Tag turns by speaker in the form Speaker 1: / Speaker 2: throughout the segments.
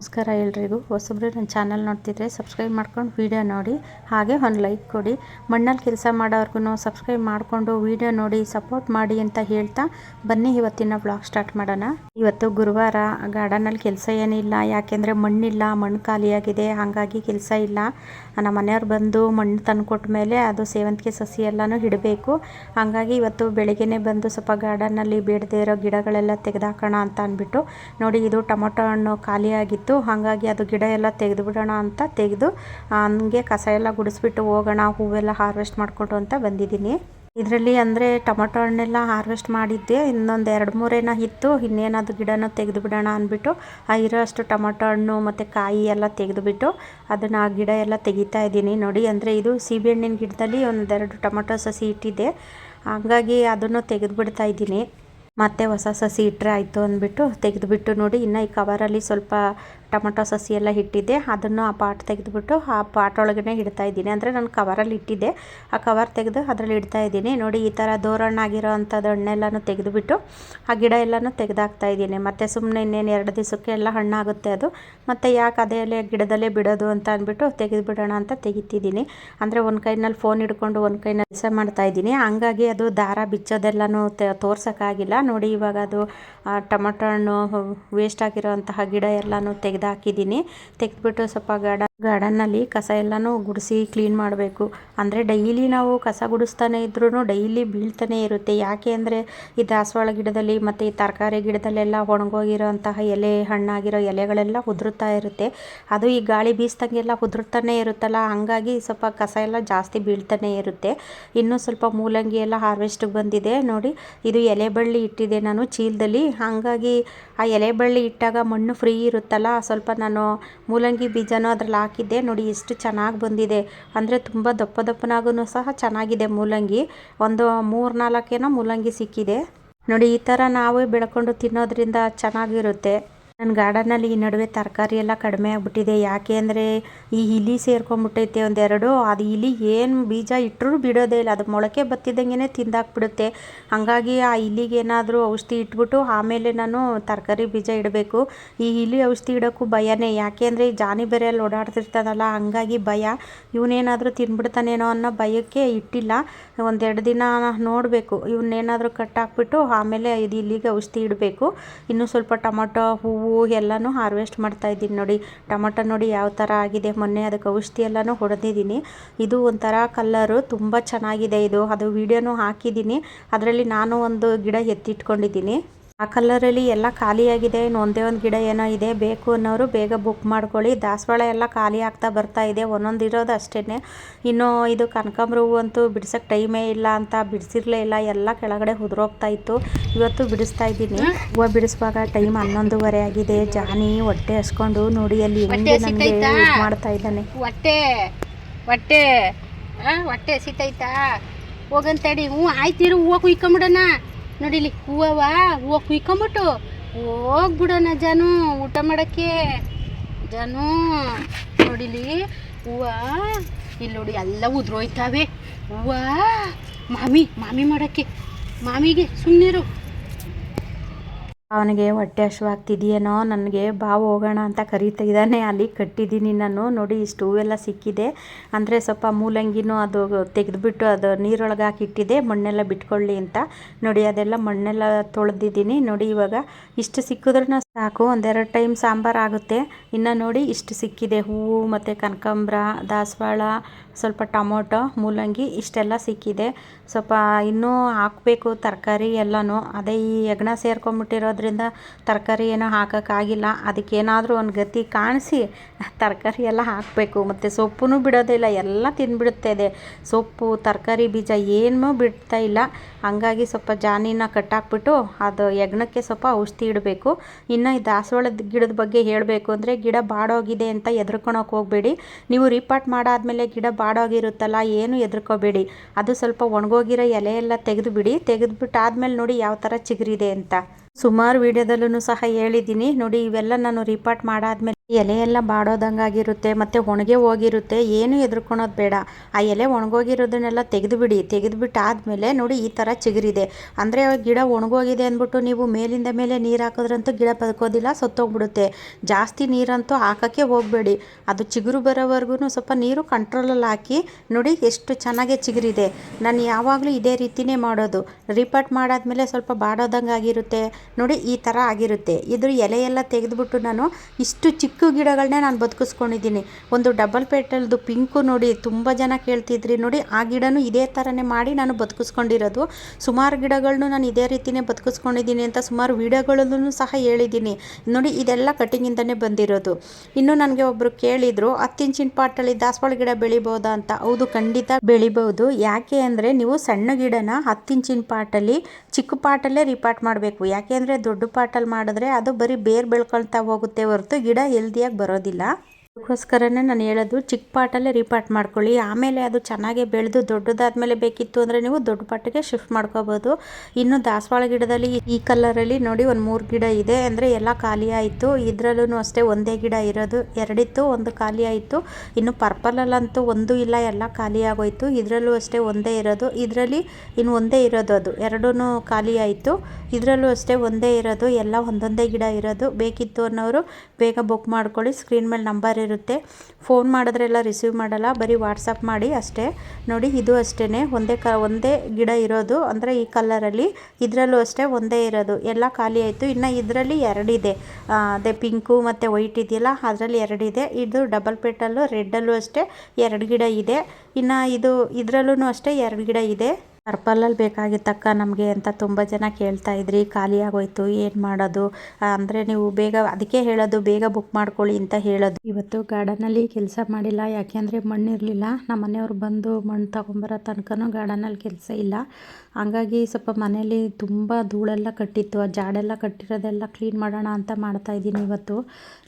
Speaker 1: ನಮಸ್ಕಾರ ಎಲ್ರಿಗೂ. ಹೊಸಬ್ರು ನನ್ನ ಚಾನಲ್ ನೋಡ್ತಿದ್ರೆ ಸಬ್ಸ್ಕ್ರೈಬ್ ಮಾಡ್ಕೊಂಡು ವೀಡಿಯೋ ನೋಡಿ, ಹಾಗೆ ಒಂದು ಲೈಕ್ ಕೊಡಿ. ಮಣ್ಣಲ್ಲಿ ಕೆಲಸ ಮಾಡೋರ್ಗು ಸಬ್ಸ್ಕ್ರೈಬ್ ಮಾಡಿಕೊಂಡು ವೀಡಿಯೋ ನೋಡಿ, ಸಪೋರ್ಟ್ ಮಾಡಿ ಅಂತ ಹೇಳ್ತಾ ಬನ್ನಿ, ಇವತ್ತಿನ ಬ್ಲಾಗ್ ಸ್ಟಾರ್ಟ್ ಮಾಡೋಣ. ಇವತ್ತು ಗುರುವಾರ ಗಾರ್ಡನಲ್ಲಿ ಕೆಲಸ ಏನಿಲ್ಲ, ಯಾಕೆಂದರೆ ಮಣ್ಣಿಲ್ಲ, ಮಣ್ಣು ಖಾಲಿಯಾಗಿದೆ, ಹಾಗಾಗಿ ಕೆಲಸ ಇಲ್ಲ. ನಮ್ಮ ಮನೆಯವ್ರು ಬಂದು ಮಣ್ಣು ತಂದು ಕೊಟ್ಟ ಮೇಲೆ ಅದು ಸೇವಂತಿಗೆ ಸಸಿ ಎಲ್ಲನೂ ಇಡಬೇಕು. ಹಾಗಾಗಿ ಇವತ್ತು ಬೆಳಗ್ಗೆನೇ ಬಂದು ಸ್ವಲ್ಪ ಗಾರ್ಡನಲ್ಲಿ ಬೇಡದೇ ಇರೋ ಗಿಡಗಳೆಲ್ಲ ತೆಗೆದಾಕೋಣ ಅಂತ ಅಂದ್ಬಿಟ್ಟು ನೋಡಿ, ಇದು ಟೊಮೊಟೊ ಹಣ್ಣು ಖಾಲಿಯಾಗಿತ್ತು. ಹಾಗಾಗಿ ಅದು ಗಿಡ ಎಲ್ಲ ತೆಗೆದು ಬಿಡೋಣ ಅಂತ ತೆಗೆದು ಹಂಗೆ ಕಸ ಎಲ್ಲ ಗುಡಿಸ್ಬಿಟ್ಟು ಹೋಗೋಣ, ಹೂವೆಲ್ಲ ಹಾರ್ವೆಸ್ಟ್ ಮಾಡಿಕೊಂಡು ಅಂತ ಬಂದಿದ್ದೀನಿ. ಇದರಲ್ಲಿ ಅಂದರೆ ಟೊಮೊಟೊ ಹಣ್ಣೆಲ್ಲ ಹಾರ್ವೆಸ್ಟ್ ಮಾಡಿದ್ದೆ. ಇನ್ನೊಂದು ಎರಡು ಮೂರೇನ ಇತ್ತು. ಇನ್ನೇನದು ಗಿಡನ ತೆಗೆದು ಬಿಡೋಣ ಅಂದ್ಬಿಟ್ಟು, ಆ ಇರೋ ಅಷ್ಟು ಟೊಮೊಟೊ ಹಣ್ಣು ಮತ್ತು ಕಾಯಿ ಎಲ್ಲ ತೆಗೆದುಬಿಟ್ಟು ಅದನ್ನು ಆ ಗಿಡ ಎಲ್ಲ ತೆಗಿತಾ ಇದ್ದೀನಿ. ನೋಡಿ, ಅಂದರೆ ಇದು ಸೀಬೆಹಣ್ಣಿನ ಗಿಡದಲ್ಲಿ ಒಂದೆರಡು ಟೊಮೊಟೊ ಸಸಿ ಇಟ್ಟಿದ್ದೆ. ಹಾಗಾಗಿ ಅದನ್ನು ತೆಗೆದು ಬಿಡ್ತಾ ಇದ್ದೀನಿ. ಮತ್ತೆ ಹೊಸ ಸಸಿ ಇಟ್ಟರೆ ಆಯಿತು ಅಂದ್ಬಿಟ್ಟು ತೆಗೆದುಬಿಟ್ಟು ನೋಡಿ, ಇನ್ನು ಈ ಕವರಲ್ಲಿ ಸ್ವಲ್ಪ ಟೊಮೊಟೊ ಸಸಿ ಎಲ್ಲ ಇಟ್ಟಿದ್ದೆ ಅದನ್ನು ಆ ಪಾಟ್ ತೆಗೆದುಬಿಟ್ಟು ಆ ಪಾಟ್ ಒಳಗಡೆ ಇಡ್ತಾ ಇದ್ದೀನಿ. ಅಂದರೆ ನಾನು ಕವರಲ್ಲಿ ಇಟ್ಟಿದ್ದೆ. ಆ ಕವರ್ ತೆಗೆದು ಅದರಲ್ಲಿ ಇಡ್ತಾ ಇದ್ದೀನಿ. ನೋಡಿ, ಈ ಥರ ದೋರಣ್ಣಾಗಿರೋ ಅಂಥದ್ದು ಹಣ್ಣೆಲ್ಲನೂ ತೆಗೆದುಬಿಟ್ಟು ಆ ಗಿಡ ಎಲ್ಲನೂ ತೆಗೆದಾಕ್ತಾ ಇದ್ದೀನಿ. ಮತ್ತು ಸುಮ್ಮನೆ ಇನ್ನೇನು ಎರಡು ದಿವಸಕ್ಕೆ ಎಲ್ಲ ಹಣ್ಣಾಗುತ್ತೆ ಅದು. ಮತ್ತು ಯಾಕೆ ಅದೇ ಗಿಡದಲ್ಲೇ ಬಿಡೋದು ಅಂತ ಅಂದ್ಬಿಟ್ಟು ತೆಗೆದುಬಿಡೋಣ ಅಂತ ತೆಗಿತಿದ್ದೀನಿ. ಅಂದರೆ ಒಂದು ಕೈನಲ್ಲಿ ಫೋನ್ ಹಿಡ್ಕೊಂಡು ಒಂದು ಕೈನಲ್ಲಿ ಕೆಲಸ ಮಾಡ್ತಾ ಇದ್ದೀನಿ. ಹಂಗಾಗಿ ಅದು ದಾರ ಬಿಚ್ಚೋದೆಲ್ಲನೂ ತೋರ್ಸೋಕ್ಕಾಗಿಲ್ಲ. ನೋಡಿ, ಇವಾಗ ಅದು ಟೊಮೊಟೊ ಹಣ್ಣು ವೇಸ್ಟ್ ಆಗಿರೋ ಅಂತಹ ಗಿಡ ಎಲ್ಲನೂ ತೆಗೆದು ತೆಗೆದ್ಬಿಟ್ಟು ಸ್ವಲ್ಪ ಗಾರ್ಡನ್ ಗಾರ್ಡನ್ನಲ್ಲಿ ಕಸ ಎಲ್ಲನೂ ಗುಡಿಸಿ ಕ್ಲೀನ್ ಮಾಡಬೇಕು. ಅಂದರೆ ಡೈಲಿ ನಾವು ಕಸ ಗುಡಿಸ್ತಾನೆ ಇದ್ರೂ ಡೈಲಿ ಬೀಳ್ತಾನೆ ಇರುತ್ತೆ. ಯಾಕೆ ಅಂದರೆ ಈ ದಾಸವಾಳ ಗಿಡದಲ್ಲಿ ಮತ್ತು ಈ ತರಕಾರಿ ಗಿಡದಲ್ಲೆಲ್ಲ ಒಣಗೋಗಿರೋಂತಹ ಎಲೆ, ಹಣ್ಣಾಗಿರೋ ಎಲೆಗಳೆಲ್ಲ ಉದುರುತ್ತಾ ಇರುತ್ತೆ. ಅದು ಈ ಗಾಳಿ ಬೀಸ್ದಂಗೆಲ್ಲ ಉದುರ್ತಾನೆ ಇರುತ್ತಲ್ಲ, ಹಂಗಾಗಿ ಸ್ವಲ್ಪ ಕಸ ಎಲ್ಲ ಜಾಸ್ತಿ ಬೀಳ್ತಾನೆ ಇರುತ್ತೆ. ಇನ್ನೂ ಸ್ವಲ್ಪ ಮೂಲಂಗಿ ಎಲ್ಲ ಹಾರ್ವೆಸ್ಟಿಗೆ ಬಂದಿದೆ. ನೋಡಿ, ಇದು ಎಲೆ ಬಳ್ಳಿ ಇಟ್ಟಿದೆ ನಾನು ಚೀಲದಲ್ಲಿ. ಹಾಗಾಗಿ ಆ ಎಲೆ ಬಳ್ಳಿ ಇಟ್ಟಾಗ ಮಣ್ಣು ಫ್ರೀ ಇರುತ್ತಲ್ಲ, ಸ್ವಲ್ಪ ನಾನು ಮೂಲಂಗಿ ಬೀಜನೂ ಅದ್ರಲ್ಲಿ ಹಾಕಿದ್ದೆ. ನೋಡಿ ಎಷ್ಟು ಚೆನ್ನಾಗಿ ಬಂದಿದೆ. ಅಂದರೆ ತುಂಬ ದಪ್ಪ ದಪ್ಪನಾಗೂ ಸಹ ಚೆನ್ನಾಗಿದೆ ಮೂಲಂಗಿ. ಒಂದು ಮೂರು ನಾಲ್ಕೇನೋ ಮೂಲಂಗಿ ಸಿಕ್ಕಿದೆ. ನೋಡಿ, ಈ ಥರ ನಾವೇ ಬೆಳ್ಕೊಂಡು ತಿನ್ನೋದ್ರಿಂದ ಚೆನ್ನಾಗಿರುತ್ತೆ. ನನ್ನ ಗಾರ್ಡನಲ್ಲಿ ಈ ನಡುವೆ ತರಕಾರಿ ಎಲ್ಲ ಕಡಿಮೆ ಆಗಿಬಿಟ್ಟಿದೆ. ಯಾಕೆ ಅಂದರೆ ಈ ಇಲಿ ಸೇರ್ಕೊಂಡ್ಬಿಟ್ಟೈತೆ ಒಂದೆರಡು. ಅದು ಇಲಿ ಏನು ಬೀಜ ಇಟ್ಟರೂ ಬಿಡೋದೇ ಇಲ್ಲ. ಅದು ಮೊಳಕೆ ಬತ್ತಿದಂಗೆ ತಿಂದಾಕ್ಬಿಡುತ್ತೆ. ಹಾಗಾಗಿ ಆ ಇಲಿಗೆ ಏನಾದರೂ ಔಷಧಿ ಇಟ್ಬಿಟ್ಟು ಆಮೇಲೆ ನಾನು ತರಕಾರಿ ಬೀಜ ಇಡಬೇಕು. ಈ ಇಲಿ ಔಷಧಿ ಇಡೋಕ್ಕೂ ಭಯನೇ. ಯಾಕೆ ಅಂದರೆ ಈ ಜಾನಿ ಬೇರೆಯಲ್ಲಿ ಓಡಾಡ್ತಿರ್ತದಲ್ಲ ಹಂಗಾಗಿ ಭಯ. ಇವನೇನಾದರೂ ತಿನ್ಬಿಡ್ತಾನೇನೋ ಅನ್ನೋ ಭಯಕ್ಕೆ ಇಟ್ಟಿಲ್ಲ. ಒಂದೆರಡು ದಿನ ನೋಡಬೇಕು. ಇವನ್ನೇನಾದರೂ ಕಟ್ಟಾಕ್ಬಿಟ್ಟು ಆಮೇಲೆ ಇದು ಇಲ್ಲಿಗೆ ಔಷಧಿ ಇಡಬೇಕು. ಇನ್ನೂ ಸ್ವಲ್ಪ ಟೊಮೊಟೊ, ಹೂವು ಹೂವು ಎಲ್ಲನೂ ಹಾರ್ವೆಸ್ಟ್ ಮಾಡ್ತಾ ಇದ್ದೀನಿ ನೋಡಿ. ಟೊಮೊಟೊ ನೋಡಿ ಯಾವ ಥರ ಆಗಿದೆ. ಮೊನ್ನೆ ಅದಕ್ಕೆ ಔಷಧಿ ಎಲ್ಲನೂ ಹೊಡೆದಿದ್ದೀನಿ. ಇದು ಒಂಥರ ಕಲ್ಲರು ತುಂಬ ಚೆನ್ನಾಗಿದೆ ಇದು. ಅದು ವಿಡಿಯೋನು ಹಾಕಿದ್ದೀನಿ. ಅದರಲ್ಲಿ ನಾನು ಒಂದು ಗಿಡ ಎತ್ತಿಟ್ಕೊಂಡಿದ್ದೀನಿ. ಆ ಕಲ್ಲರಲ್ಲಿ ಎಲ್ಲ ಖಾಲಿಯಾಗಿದೆ ಇನ್ನು ಒಂದೇ ಒಂದು ಗಿಡ ಏನೋ ಇದೆ ಬೇಕು ಅನ್ನೋರು ಬೇಗ ಬುಕ್ ಮಾಡ್ಕೊಳ್ಳಿ. ದಾಸವಾಳ ಎಲ್ಲ ಖಾಲಿ ಆಗ್ತಾ ಬರ್ತಾ ಇದೆ ಒಂದೊಂದು ಇರೋದು ಅಷ್ಟೇ ಇನ್ನು ಇದು ಕನಕಾಂಬ್ರ ಹೂವು ಅಂತೂ ಬಿಡ್ಸೋಕ್ಕೆ ಟೈಮೇ ಇಲ್ಲ ಅಂತ ಬಿಡಿಸಿರ್ಲೇ ಇಲ್ಲ ಎಲ್ಲ ಕೆಳಗಡೆ ಉದುರೋಗ್ತಾ ಇತ್ತು. ಇವತ್ತು ಬಿಡಿಸ್ತಾ ಇದ್ದೀನಿ. ಹೂವು ಬಿಡಿಸುವಾಗ ಟೈಮ್ ಹನ್ನೊಂದುವರೆ ಆಗಿದೆ. ಜಾನಿ ಹೊಟ್ಟೆ ಹಸ್ಕೊಂಡು ನೋಡಿ ಅಲ್ಲಿ ಹೆಂಗೆ ನನಗೆ ಮಾಡ್ತಾ ಇದ್ದಾನೆ.
Speaker 2: ಹೊಟ್ಟೆ ಹೊಟ್ಟೆ ಹೊಟ್ಟೆ ಸಿತೈತಾ ಹೋಗಂತಡಿ ಹ್ಞೂ ಆಯ್ತಿರು ಹೂವು ಕುಯ್ಕೊಂಬಿಡೋಣ. ನೋಡಿಲಿ ಹೂವವ ಹೂವ ಕುಯ್ಕೊಂಬಿಟ್ಟು ಹೋಗ್ಬಿಡೋಣ ಜಾನು, ಊಟ ಮಾಡೋಕ್ಕೆ. ಜಾನು, ನೋಡಿಲಿ, ಹೂವ, ಇಲ್ಲಿ ನೋಡಿ ಎಲ್ಲ ಉದ್ರೋಯ್ತಾವೆ. ಹೂವ, ಮಾಮಿ ಮಾಮಿ ಮಾಡೋಕ್ಕೆ. ಮಾಮಿಗೆ ಸುಮ್ಮನಿರು
Speaker 1: ಅವನಿಗೆ ಹೊಟ್ಟೆ ಹಶ್ವಾಗ್ತಿದೆಯೇನೋ ನನಗೆ ಬಾ ಹೋಗೋಣ ಅಂತ ಕರೀತಾ ಇದ್ದಾನೆ. ಅಲ್ಲಿ ಕಟ್ಟಿದ್ದೀನಿ ನಾನು. ನೋಡಿ ಇಷ್ಟು ಹೂವೆಲ್ಲ ಸಿಕ್ಕಿದೆ. ಅಂದರೆ ಸ್ವಲ್ಪ ಮೂಲಂಗಿನೂ ಅದು ತೆಗೆದುಬಿಟ್ಟು ಅದು ನೀರೊಳಗೆ ಹಾಕಿಟ್ಟಿದೆ. ಮಣ್ಣೆಲ್ಲ ಬಿಟ್ಕೊಳ್ಳಿ ಅಂತ. ನೋಡಿ, ಅದೆಲ್ಲ ಮಣ್ಣೆಲ್ಲ ತೊಳೆದಿದ್ದೀನಿ. ನೋಡಿ, ಇವಾಗ ಇಷ್ಟು ಸಿಕ್ಕಿದ್ರೂ ಸಾಕು. ಒಂದೆರಡು ಟೈಮ್ ಸಾಂಬಾರು ಆಗುತ್ತೆ. ಇನ್ನು ನೋಡಿ, ಇಷ್ಟು ಸಿಕ್ಕಿದೆ. ಹೂವು ಮತ್ತು ಕನಕಾಂಬ್ರ, ದಾಸವಾಳ, ಸ್ವಲ್ಪ ಟೊಮೊಟೊ, ಮೂಲಂಗಿ, ಇಷ್ಟೆಲ್ಲ ಸಿಕ್ಕಿದೆ. ಸ್ವಲ್ಪ ಇನ್ನೂ ಹಾಕಬೇಕು ತರಕಾರಿ ಎಲ್ಲನೂ. ಅದೇ ಈ ಹೆಗ್ಣ ಸೇರ್ಕೊಂಬಿಟ್ಟಿರೋದ್ರಿಂದ ತರಕಾರಿ ಏನೋ ಹಾಕೋಕ್ಕಾಗಿಲ್ಲ. ಅದಕ್ಕೇನಾದರೂ ಒಂದು ಗತಿ ಕಾಣಿಸಿ ತರಕಾರಿ ಎಲ್ಲ ಹಾಕಬೇಕು. ಮತ್ತು ಸೊಪ್ಪು ಬಿಡೋದಿಲ್ಲ ಎಲ್ಲ ತಿಂದುಬಿಡುತ್ತೆ ಇದೆ ಸೊಪ್ಪು, ತರಕಾರಿ ಬೀಜ ಏನೂ ಬಿಡ್ತಾ ಇಲ್ಲ. ಹಂಗಾಗಿ ಸ್ವಲ್ಪ ಜಾನಿನ ಕಟ್ಟಾಕ್ಬಿಟ್ಟು ಅದು ಹೆಗ್ಣಕ್ಕೆ ಸ್ವಲ್ಪ ಔಷಧಿ ಇಡಬೇಕು. ಇನ್ನು ಈ ದಾಸವಾಳದ ಗಿಡದ ಬಗ್ಗೆ ಹೇಳಬೇಕು ಅಂದರೆ ಗಿಡ ಬಾಡೋಗಿದೆ ಅಂತ ಎದ್ರಕೊಳಕ್ಕೆ ಹೋಗಬೇಡಿ. ನೀವು ರೀಪಾಟ್ ಮಾಡಾದಮೇಲೆ ಗಿಡ ಬಾಡೋಗಿರುತ್ತಲ್ಲ, ಏನು ಎದ್ರಕೋಬೇಡಿ ಅದು ಸ್ವಲ್ಪ ಒಣಗೋಗಿರೋ ಎಲೆ ಎಲ್ಲ ತೆಗೆದು ಬಿಡಿ ತೆಗೆದುಬಿಟ್ಟು ಆದಮೇಲೆ ನೋಡಿ ಯಾವ ಥರ ಚಿಗುರಿದೆ ಅಂತ. ಸುಮಾರು ವಿಡಿಯೋದಲ್ಲೂ ಸಹ ಹೇಳಿದ್ದೀನಿ. ನೋಡಿ ಇವೆಲ್ಲ ನಾನು ರಿಪಾರ್ಟ್ ಮಾಡಾದ್ಮೇಲೆ ಎಲೆ ಎಲ್ಲ ಬಾಡೋದಂಗಾಗಿರುತ್ತೆ, ಮತ್ತು ಒಣಗೆ ಹೋಗಿರುತ್ತೆ, ಏನು ಎದುರ್ಕೊಳೋದು ಬೇಡ. ಆ ಎಲೆ ಒಣಗೋಗಿರೋದನ್ನೆಲ್ಲ ತೆಗೆದುಬಿಡಿ ತೆಗೆದುಬಿಟ್ಟು ಆದಮೇಲೆ ನೋಡಿ ಈ ಥರ ಚಿಗುರಿದೆ. ಅಂದರೆ ಗಿಡ ಒಣಗೋಗಿದೆ ಅಂದ್ಬಿಟ್ಟು ನೀವು ಮೇಲಿಂದ ಮೇಲೆ ನೀರು ಹಾಕಿದ್ರಂತೂ ಗಿಡ ಬದುಕೋದಿಲ್ಲ, ಸತ್ತೋಗ್ಬಿಡುತ್ತೆ. ಜಾಸ್ತಿ ನೀರಂತೂ ಹಾಕೋಕ್ಕೆ ಹೋಗಬೇಡಿ. ಅದು ಚಿಗುರು ಬರೋವರೆಗೂ ಸ್ವಲ್ಪ ನೀರು ಕಂಟ್ರೋಲಲ್ಲಿ ಹಾಕಿ ನೋಡಿ ಎಷ್ಟು ಚೆನ್ನಾಗೆ ಚಿಗುರಿದೆ. ನಾನು ಯಾವಾಗಲೂ ಇದೇ ರೀತಿನೇ ಮಾಡೋದು. ರಿಪೋರ್ಟ್ ಮಾಡಾದ್ಮೇಲೆ ಸ್ವಲ್ಪ ಬಾಡೋದಂಗೆ ಆಗಿರುತ್ತೆ ನೋಡಿ ಈ ಥರ ಆಗಿರುತ್ತೆ. ಇದ್ರ ಎಲೆಯೆಲ್ಲ ತೆಗೆದುಬಿಟ್ಟು ನಾನು ಇಷ್ಟು ಚಿಕ್ಕ ಗಿಡಗಳನ್ನೇ ನಾನು ಬದುಕಿಸ್ಕೊಂಡಿದ್ದೀನಿ. ಒಂದು ಡಬಲ್ ಪೇಟಲ್ದು ಪಿಂಕು ನೋಡಿ ತುಂಬ ಜನ ಕೇಳ್ತಿದ್ರಿ. ನೋಡಿ ಆ ಗಿಡನೂ ಇದೇ ಥರನೇ ಮಾಡಿ ನಾನು ಬದುಕಿಸ್ಕೊಂಡಿರೋದು. ಸುಮಾರು ಗಿಡಗಳನ್ನು ನಾನು ಇದೇ ರೀತಿನೇ ಬದುಕಿಸ್ಕೊಂಡಿದ್ದೀನಿ ಅಂತ ಸುಮಾರು ವೀಡಿಯೋಗಳಲ್ಲೂ ಸಹ ಹೇಳಿದ್ದೀನಿ. ನೋಡಿ ಇದೆಲ್ಲ ಕಟಿಂಗಿಂದನೇ ಬಂದಿರೋದು. ಇನ್ನು ನನಗೆ ಒಬ್ಬರು ಕೇಳಿದರು ಹತ್ತು ಇಂಚಿನ ಪಾಟಲ್ಲಿ ದಾಸವಾಳ ಗಿಡ ಬೆಳಿಬೋದಾ ಅಂತ? ಹೌದು, ಖಂಡಿತ ಬೆಳಿಬೋದು. ಯಾಕೆ ಅಂದರೆ ನೀವು ಸಣ್ಣ ಗಿಡನ ಹತ್ತು ಇಂಚಿನ ಪಾಟಲ್ಲಿ ಚಿಕ್ಕ ಪಾಟಲ್ಲೇ ರಿಪಾಟ್ ಮಾಡಬೇಕು. ಯಾಕೆ ಅಂದರೆ ದೊಡ್ಡ ಪಾಟಲ್ಲಿ ಮಾಡಿದ್ರೆ ಅದು ಬರೀ ಬೇರು ಬೆಳ್ಕೊಳ್ತಾ ಹೋಗುತ್ತೆ ಹೊರತು ಗಿಡ ಹೆಲ್ದಿಯಾಗಿ ಬರೋದಿಲ್ಲ. ಅದಕ್ಕೋಸ್ಕರನೇ ನಾನು ಹೇಳೋದು, ಚಿಕ್ಕ ಪಾಟಲ್ಲೇ ರೀಪಾಟ್ ಮಾಡ್ಕೊಳ್ಳಿ. ಆಮೇಲೆ ಅದು ಚೆನ್ನಾಗಿ ಬೆಳೆದು ದೊಡ್ಡದಾದ್ಮೇಲೆ ಬೇಕಿತ್ತು ಅಂದರೆ ನೀವು ದೊಡ್ಡ ಪಾಟಿಗೆ ಶಿಫ್ಟ್ ಮಾಡ್ಕೋಬೋದು. ಇನ್ನು ದಾಸವಾಳ ಗಿಡದಲ್ಲಿ ಈ ಕಲರಲ್ಲಿ ನೋಡಿ ಒಂದು ಮೂರು ಗಿಡ ಇದೆ. ಅಂದರೆ ಎಲ್ಲ ಖಾಲಿ ಆಯಿತು. ಇದರಲ್ಲೂ ಅಷ್ಟೇ ಒಂದೇ ಗಿಡ ಇರೋದು. ಎರಡಿತ್ತು, ಒಂದು ಖಾಲಿ ಆಯಿತು. ಇನ್ನು ಪರ್ಪಲಲ್ಲಂತೂ ಒಂದು ಇಲ್ಲ, ಎಲ್ಲ ಖಾಲಿ ಆಗೋಯ್ತು. ಇದರಲ್ಲೂ ಅಷ್ಟೇ ಒಂದೇ ಇರೋದು. ಇದರಲ್ಲಿ ಇನ್ನು ಒಂದೇ ಇರೋದು ಅದು. ಎರಡೂ ಖಾಲಿ ಆಯಿತು. ಇದರಲ್ಲೂ ಅಷ್ಟೇ ಒಂದೇ ಇರೋದು. ಎಲ್ಲ ಒಂದೊಂದೇ ಗಿಡ ಇರೋದು. ಬೇಕಿತ್ತು ಅನ್ನೋರು ಬೇಗ ಬುಕ್ ಮಾಡ್ಕೊಳ್ಳಿ. ಸ್ಕ್ರೀನ್ ಮೇಲೆ ನಂಬರ್ ಇರುತ್ತೆ. ಫೋನ್ ಮಾಡಿದ್ರೆ ಎಲ್ಲ ರಿಸೀವ್ ಮಾಡಲ್ಲ. ಬರೀ ವಾಟ್ಸಪ್ ಮಾಡಿ ಅಷ್ಟೇ. ನೋಡಿ, ಇದು ಅಷ್ಟೇ ಒಂದೇ ಕ, ಒಂದೇ ಗಿಡ ಇರೋದು. ಅಂದರೆ ಈ ಕಲರಲ್ಲಿ ಇದರಲ್ಲೂ ಅಷ್ಟೇ ಒಂದೇ ಇರೋದು. ಎಲ್ಲ ಖಾಲಿ ಆಯಿತು. ಇನ್ನು ಇದರಲ್ಲಿ ಎರಡಿದೆ. ಅದೇ ಪಿಂಕು ಮತ್ತು ವೈಟ್ ಇದೆಯಲ್ಲ, ಅದರಲ್ಲಿ ಎರಡಿದೆ. ಇದು ಡಬಲ್ ಪೇಟಲ್ಲೂ ರೆಡ್ಡಲ್ಲೂ ಅಷ್ಟೇ. ಎರಡು ಗಿಡ ಇದೆ. ಇನ್ನು ಇದು ಇದರಲ್ಲೂ ಅಷ್ಟೇ ಎರಡು ಗಿಡ ಇದೆ. ಪರ್ಪಲಲ್ಲಿ ಬೇಕಾಗಿತ್ತಕ್ಕ ನಮಗೆ ಅಂತ ತುಂಬ ಜನ ಕೇಳ್ತಾ ಇದ್ರಿ, ಖಾಲಿ ಆಗೋಯ್ತು, ಏನು ಮಾಡೋದು? ಅಂದರೆ ನೀವು ಬೇಗ ಅದಕ್ಕೆ ಹೇಳೋದು, ಬೇಗ ಬುಕ್ ಮಾಡ್ಕೊಳ್ಳಿ ಅಂತ ಹೇಳೋದು. ಇವತ್ತು ಗಾರ್ಡನಲ್ಲಿ ಕೆಲಸ ಮಾಡಿಲ್ಲ ಯಾಕೆಂದರೆ ಮಣ್ಣಿರಲಿಲ್ಲ. ನಮ್ಮ ಮನೆಯವ್ರು ಬಂದು ಮಣ್ಣು ತಗೊಂಬರೋ ತನಕನೂ ಗಾರ್ಡನಲ್ಲಿ ಕೆಲಸ ಇಲ್ಲ. ಹಂಗಾಗಿ ಸ್ವಲ್ಪ ಮನೇಲಿ ತುಂಬ ಧೂಳೆಲ್ಲ ಕಟ್ಟಿತ್ತು. ಆ ಜಾಡೆಲ್ಲ ಕಟ್ಟಿರೋದೆಲ್ಲ ಕ್ಲೀನ್ ಮಾಡೋಣ ಅಂತ ಮಾಡ್ತಾ ಇದ್ದೀನಿ ಇವತ್ತು.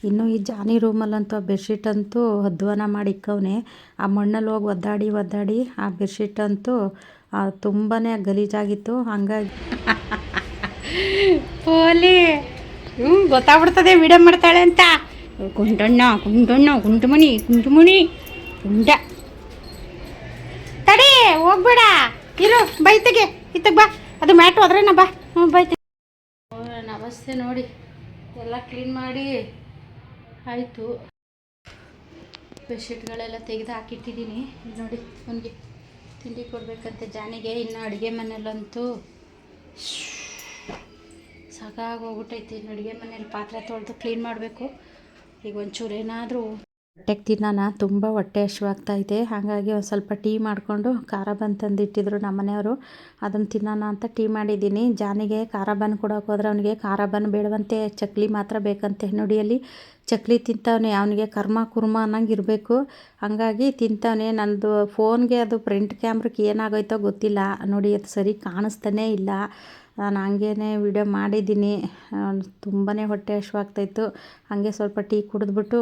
Speaker 1: ಇನ್ನು ಈ ಜಾನಿ ರೂಮಲ್ಲಂತೂ ಆ ಬೆಡ್ಶೀಟ್ ಅಂತೂ ಅಧ್ವಾನ ಮಾಡಿಕ್ಕವನೆ ಆ ಮಣ್ಣಲ್ಲಿ ಹೋಗಿ ಒದ್ದಾಡಿ ಒದ್ದಾಡಿ ಆ ಬೆಡ್ಶೀಟ್ ಅಂತೂ ತುಂಬಾ ಗಲೀಜಾಗಿತ್ತು. ಹಂಗಾಗಿ
Speaker 2: ಪೋಲಿ ಹ್ಞೂ ಗೊತ್ತಾಗ್ಬಿಡ್ತದೆ ವಿಡಿಯೋ ಮಾಡ್ತಾಳೆ ಅಂತ. ಗುಂಡಣ್ಣ ಗುಂಡಣ್ಣ, ಗುಂಡುಮಣಿ ಗುಂಡುಮಣಿ, ಗುಂಡ. ತಡಿ, ಹೋಗ್ಬೇಡ. ಇರು ಬೈತಗೆ ಇತ್ತಗೆ ಬಾ. ಅದು ಮ್ಯಾಟು ಅದ್ರೇನ ಬಾ. ಹ್ಞೂ ಬೈತೆ ನಮಸ್ತೆ ನೋಡಿ. ಎಲ್ಲ ಕ್ಲೀನ್ ಮಾಡಿ ಆಯಿತು. ಬೆಡ್ಶೀಟ್ಗಳೆಲ್ಲ ತೆಗೆದು ಹಾಕಿಟ್ಟಿದ್ದೀನಿ. ನೋಡಿ, ಅವನಿಗೆ ತಿಂಡಿ ಕೊಡಬೇಕಂತೆ ಜಾನಿಗೆ, ಇನ್ನು ಅಡುಗೆ ಮನೇಲಂತೂ ಸಾಕಾಗೋಗ್ಬಿಟ್ಟೈತಿ. ಇನ್ನು ಅಡುಗೆ ಮನೇಲಿ ಪಾತ್ರೆ ತೊಳೆದು ಕ್ಲೀನ್ ಮಾಡಬೇಕು. ಈಗ ಒಂಚೂರು ಏನಾದರೂ
Speaker 1: ಹೊಟ್ಟೆಗೆ ತಿನ್ನೋಣ ತುಂಬ ಹೊಟ್ಟೆ ಹಸಿವಾಗ್ತೈತೆ ಹಾಗಾಗಿ ಒಂದು ಸ್ವಲ್ಪ ಟೀ ಮಾಡಿಕೊಂಡು ಖಾರ ಬನ್ ತಂದಿಟ್ಟಿದ್ರು ನಮ್ಮ ಮನೆಯವರು. ಅದನ್ನು ತಿನ್ನೋಣ ಅಂತ ಟೀ ಮಾಡಿದ್ದೀನಿ. ಜಾನಿಗೆ ಖಾರ ಬನ್ ಕೊಡೋಕೆ ಹೋದ್ರೆ ಅವನಿಗೆ ಖಾರ ಬನ್ ಬೇಡವಂತೆ, ಚಕ್ಲಿ ಮಾತ್ರ ಬೇಕಂತೆ. ನೋಡಿ ಅಲ್ಲಿ ಚಕ್ಲಿ ತಿಂತವನೆ, ಅವನಿಗೆ ಕರ್ಮ ಕುರ್ಮ ಅನ್ನಂಗೆ ಇರಬೇಕು. ಹಾಗಾಗಿ ತಿಂತವನೆ. ನಂದು ಫೋನ್ಗೆ ಅದು ಫ್ರಂಟ್ ಕ್ಯಾಮ್ರಕ್ಕೆ ಏನಾಗೋಯ್ತೋ ಗೊತ್ತಿಲ್ಲ. ನೋಡಿ ಅದು ಸರಿ ಕಾಣಿಸ್ತಾನೇ ಇಲ್ಲ. ನಾನು ಹಂಗೇನೆ ವಿಡಿಯೋ ಮಾಡಿದ್ದೀನಿ. ತುಂಬಾ ಹೊಟ್ಟೆ ಹಶ್ವಾಗ್ತಾಯಿತ್ತು ಹಾಗೆ ಸ್ವಲ್ಪ ಟೀ ಕುಡಿದ್ಬಿಟ್ಟು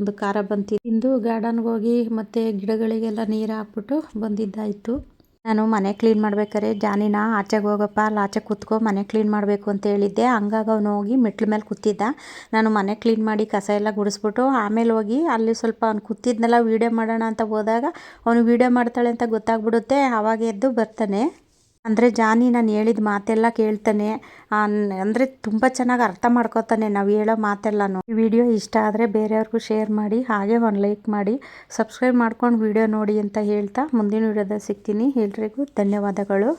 Speaker 1: ಒಂದು ಖಾರ ಬಂತು. ತಿಂದು ಗಾರ್ಡನ್ಗೆ ಹೋಗಿ ಮತ್ತು ಗಿಡಗಳಿಗೆಲ್ಲ ನೀರು ಹಾಕ್ಬಿಟ್ಟು ಬಂದಿದ್ದಾಯಿತು. ನಾನು ಮನೆ ಕ್ಲೀನ್ ಮಾಡ್ಬೇಕಾದ್ರೆ ಜಾನಿನ ಆಚೆಗೆ ಹೋಗಪ್ಪ, ಅಲ್ಲಿ ಆಚೆ ಕೂತ್ಕೊ, ಮನೆ ಕ್ಲೀನ್ ಮಾಡಬೇಕು ಅಂತ ಹೇಳಿದ್ದೆ. ಹಂಗಾಗಿ ಅವನು ಹೋಗಿ ಮೆಟ್ಲ ಮೇಲೆ ಕೂತಿದ್ದ. ನಾನು ಮನೆ ಕ್ಲೀನ್ ಮಾಡಿ ಕಸ ಎಲ್ಲ ಗುಡಿಸ್ಬಿಟ್ಟು ಆಮೇಲೆ ಹೋಗಿ ಅಲ್ಲಿ ಸ್ವಲ್ಪ ಅವ್ನು ಕೂತಿದ್ನೆಲ್ಲ, ವೀಡಿಯೋ ಮಾಡೋಣ ಅಂತ ಹೋದಾಗ ಅವನು ವೀಡಿಯೋ ಮಾಡ್ತಾಳೆ ಅಂತ ಗೊತ್ತಾಗ್ಬಿಡುತ್ತೆ. ಆವಾಗ ಎದ್ದು ಬರ್ತಾನೆ. ಅಂದರೆ ಜಾನಿ ನಾನು ಹೇಳಿದ ಮಾತೆಲ್ಲ ಕೇಳ್ತಾನೆ. ಅಂದರೆ ತುಂಬ ಚೆನ್ನಾಗಿ ಅರ್ಥ ಮಾಡ್ಕೋತಾನೆ ನಾವು ಹೇಳೋ ಮಾತೆಲ್ಲನೂ. ಈ ವಿಡಿಯೋ ಇಷ್ಟ ಆದರೆ ಬೇರೆಯವ್ರಿಗೂ ಶೇರ್ ಮಾಡಿ, ಹಾಗೆ ಒಂದು ಲೈಕ್ ಮಾಡಿ, ಸಬ್ಸ್ಕ್ರೈಬ್ ಮಾಡ್ಕೊಂಡು ವಿಡಿಯೋ ನೋಡಿ ಅಂತ ಹೇಳ್ತಾ ಮುಂದಿನ ವಿಡಿಯೋದಲ್ಲಿ ಸಿಗ್ತೀನಿ. ಎಲ್ರಿಗೂ ಧನ್ಯವಾದಗಳು.